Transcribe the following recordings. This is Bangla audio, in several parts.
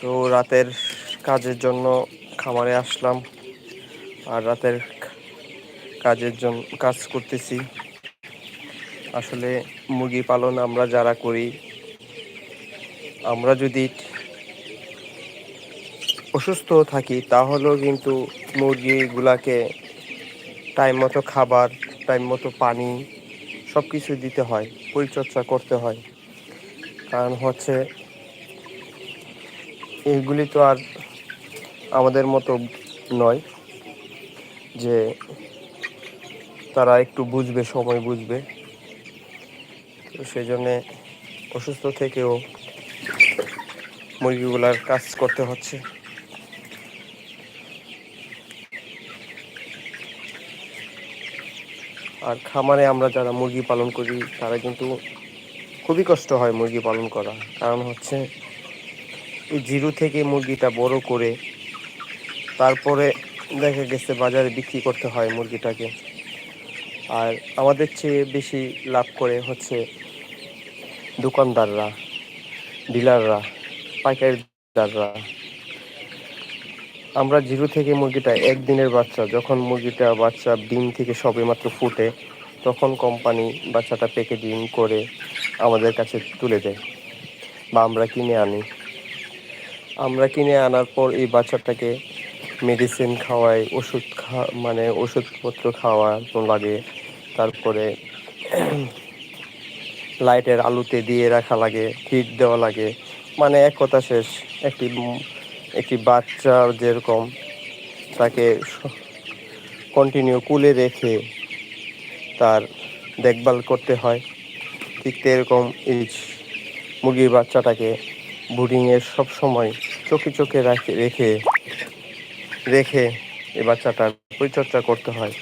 তো রাতের কাজের জন্য খামারে আসলাম আর রাতের কাজের জন্য কাজ করতেছি। আসলে মুরগি পালন আমরা যারা করি, আমরা যদি অসুস্থ থাকি, তাহলেও কিন্তু মুরগিগুলাকে টাইম মতো খাবার, টাইম মতো পানি সব কিছু দিতে হয়, পরিচর্যা করতে হয়। কারণ হচ্ছে এইগুলি তো আর আমাদের মতো নয় যে তারা একটু বুঝবে, সময় বুঝবে। তো সেই জন্যে অসুস্থ থেকেও মুরগিগুলার কাজ করতে হচ্ছে। আর খামারে আমরা যারা মুরগি পালন করি, তারা কিন্তু খুবই কষ্ট হয় মুরগি পালন করা। কারণ হচ্ছে জিরো থেকে মুরগিটা বড় করে তারপরে দেখা গেছে বাজারে বিক্রি করতে হয় মুরগিটাকে। আর আমাদের চেয়ে বেশি লাভ করে হচ্ছে দোকানদাররা, ডিলাররা পাইকারি পাইকারিদাররা। আমরা জিরো থেকে মুরগিটা একদিনের বাচ্চা, যখন মুরগিটা বাচ্চা ডিম থেকে সবে মাত্র ফুটে, তখন কোম্পানি বাচ্চাটা ডিম করে আমাদের কাছে তুলে দেয় বা আমরা কিনে আনি। আমরা কিনে আনার পর এই বাচ্চাটাকে মেডিসিন খাওয়াই, ওষুধ খা মানে ওষুধপত্র খাওয়ানো লাগে। তারপরে লাইটের আলুতে দিয়ে রাখা লাগে হিট দেওয়া লাগে। মানে এক কথা শেষ, একটি একটি বাচ্চা যেরকম তাকে কন্টিনিউ কুলে রেখে তার দেখভাল করতে হয়, ঠিক এরকম এই মুরগির বাচ্চাটাকে বুডিংয়ের সব সময় চোখে চোখে রাখে, রেখে রেখে এ বাচ্চাটার পরিচর্যা করতে হয়।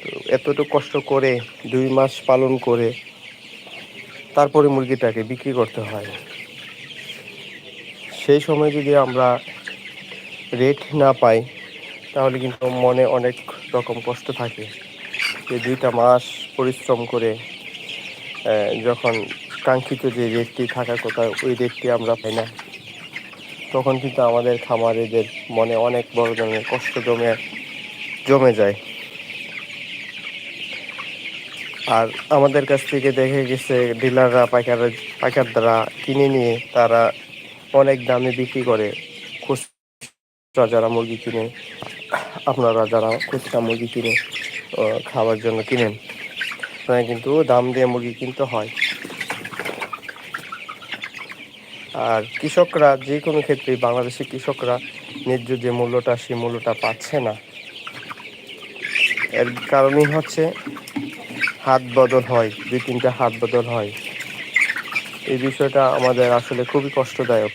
তো এতটুকু কষ্ট করে, দুই মাস পালন করে তারপরে মুরগিটাকে বিক্রি করতে হয়। সেই সময় যদি আমরা রেট না পাই, তাহলে কিন্তু মনে অনেক রকম কষ্ট থাকে। যে দুইটা মাস পরিশ্রম করে যখন কাঙ্ক্ষিত যে রেটটি থাকার কথা, ওই রেটটি আমরা পাই না। তখন কিন্তু আমাদের খামারিদের মনে অনেক বড় ধরনের কষ্ট জমে জমে যায়। আর আমাদের কাছ থেকে দেখে গেছে, ডিলাররা, পাইকার, পাইকারদারা কিনে নিয়ে তারা অনেক দামে বিক্রি করে। খুচরা যারা মুরগি কিনে, আপনারা যারা খুচরা মুরগি কিনে খাওয়ার জন্য কিনেন কিন্তু দাম দিয়ে মুরগি কিনতে হয়। আর কৃষকরা যে কোনো ক্ষেত্রে বাংলাদেশের কৃষকরা ন্যায্য যে মূল্যটা, সেই মূল্যটা পাচ্ছে না। এর কারণই হচ্ছে হাত বদল হয়, দুই তিনটা হাত বদল হয়। এই বিষয়টা আমাদের আসলে খুবই কষ্টদায়ক।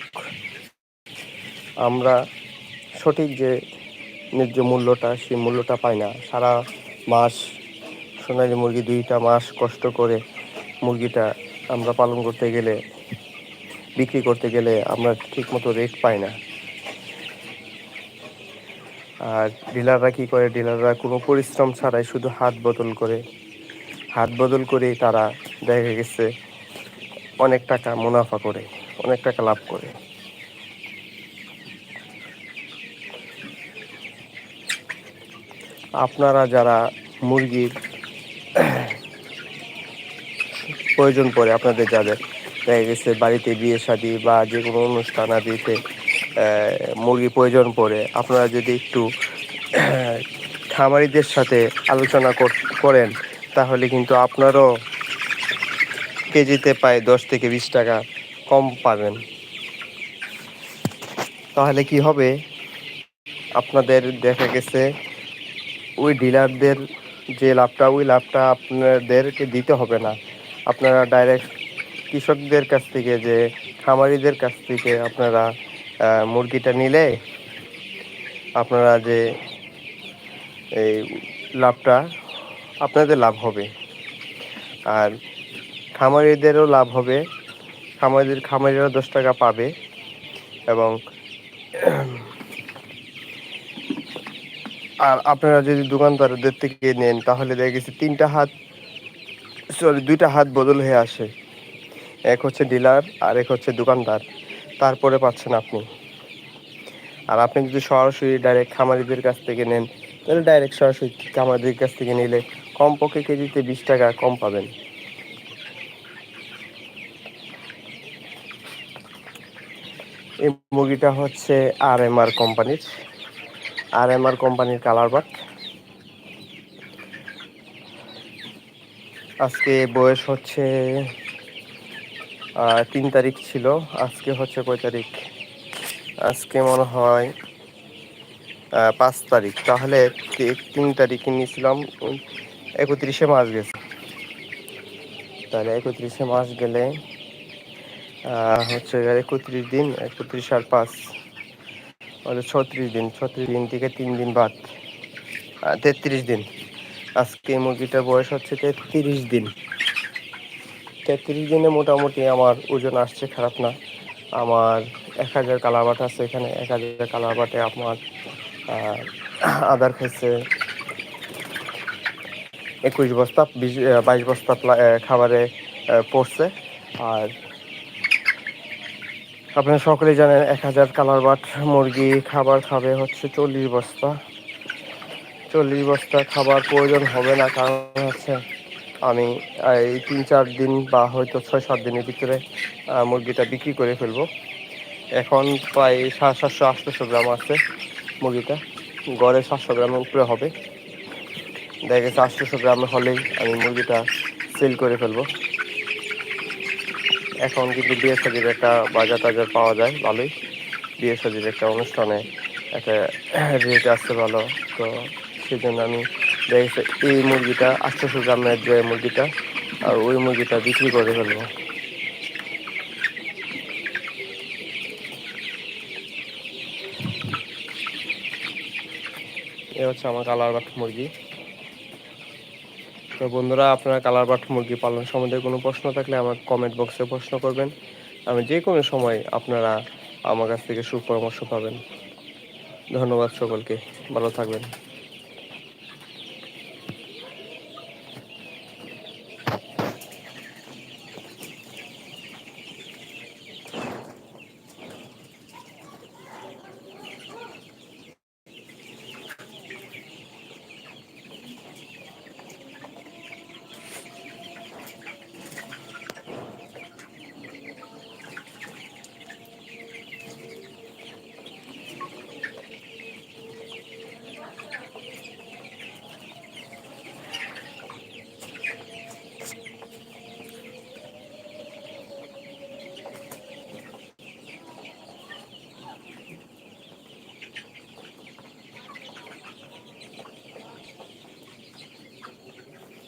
আমরা সঠিক যে ন্যায্য মূল্যটা, সেই মূল্যটা পাই না। সারা মাস সোনালি মুরগি দুইটা মাস কষ্ট করে মুরগিটা আমরা পালন করতে গেলে বিক্রি করতে গেলে আমরা ঠিকমতো রেট পাই না। আর ডিলাররা কি করে? ডিলাররা কোনো পরিশ্রম ছাড়াই শুধু হাত বদল করে। হাত বদল করেই তারা দেখা গেছে অনেক টাকা মুনাফা করে, অনেক টাকা লাভ করে। আপনারা যারা মুরগির প্রয়োজন পড়ে আপনাদের যাদের দেখা গেছে বাড়িতে বিয়ে শাদি বা যে কোনো অনুষ্ঠান আদিতে মুরগি প্রয়োজন পড়ে। আপনারা যদি একটু খামারিদের সাথে আলোচনা করেন, তাহলে কিন্তু আপনারও কেজিতে প্রায় দশ থেকে বিশ টাকা কম পাবেন। তাহলে কি হবে? আপনাদের দেখা গেছে, ওই ডিলারদের যে লাভটা, ওই লাভটা আপনাদেরকে দিতে হবে না। আপনারা ডাইরেক্ট কৃষকদের কাছ থেকে, যে খামারিদের কাছ থেকে আপনারা মুরগিটা নিলে আপনারা যে এই লাভটা, আপনাদের লাভ হবে। আর খামারিদেরও লাভ হবে। খামারিদের খামারিরা দশ টাকা পাবে এবং আর আপনারা যদি দোকানদারদের থেকে নেন, তাহলে দেখা গেছে তিনটা হাত সরি দুইটা হাত বদল হয়ে আসে। এক হচ্ছে ডিলার, আর এক হচ্ছে দোকানদার। তারপরে পাচ্ছেন আপনি। আর আপনি যদি সরাসরি ডাইরেক্ট খামারিদের কাছ থেকে নেন, তাহলে ডাইরেক্ট সরাসরি খামারিদের কাছ থেকে নিলে কমপক্ষে কেজিতে বিশ টাকা কম পাবেন। এই মুরগিটা হচ্ছে আর এম আর কোম্পানির। আর এম আর কোম্পানির কালার বাট। আজকে বয়স হচ্ছে তিন তারিখ ছিল। আজকে হচ্ছে কয় তারিখ? আজকে মনে হয় পাঁচ তারিখ। তাহলে তিন তারিখে নিয়েছিলাম একত্রিশে মাস গেছে। তাহলে একত্রিশে মাস গেলে হচ্ছে একত্রিশ দিন, একত্রিশ আর পাঁচ। তাহলে ছত্রিশ দিন ছত্রিশ দিন থেকে তিন দিন বাদ। তেত্রিশ দিন। আজকে মুরগিটার বয়স হচ্ছে তেত্রিশ দিন। তেত্রিশ দিনে মোটামুটি আমার ওজন আসছে, খারাপ না। আমার এক হাজার কালার বাট আছে এখানে, এক হাজার কালার বাটে আমার আদার খাইছে একুশ বস্তা, বিশ বাইশ বস্তা খাবারে পড়ছে। আর আপনারা সকলেই জানেন এক হাজার কালার বাট মুরগি খাবার খাবে হচ্ছে চল্লিশ বস্তা। চল্লিশ বস্তা খাবার প্রয়োজন হবে না, কারণ হচ্ছে আমি এই তিন চার দিন বা হয়তো ছয় সাত দিনের ভিতরে মুরগিটা বিক্রি করে ফেলব। এখন প্রায় সাড়ে সাতশো আটশোশো গ্রাম আছে মুরগিটা। গড়ে সাতশো গ্রামের উপরে হবে। দেখা গেছে গ্রামে হলেই আমি মুরগিটা সেল করে ফেলব। এখন কিন্তু বিয়ে সাজির একটা বাজার টাজার পাওয়া যায়, ভালোই। বিয়ে সাজির একটা অনুষ্ঠানে একটা রেট আসছে ভালো, তো সেই জন্য আমি দেখেছি, এই মুরগিটা আটশোশো গ্রামের যে মুরগিটা, আর ওই মুরগিটা বিক্রি করে ফেলব। এ হচ্ছে আমার কালার বাট মুরগি। তো বন্ধুরা, আপনারা কালার বাট মুরগি পালন সম্বন্ধে কোনো প্রশ্ন থাকলে আমার কমেন্ট বক্সে প্রশ্ন করবেন। আমি যে কোনো সময় আপনারা আমার কাছ থেকে সুপরামর্শ পাবেন। ধন্যবাদ সকলকে, ভালো থাকবেন।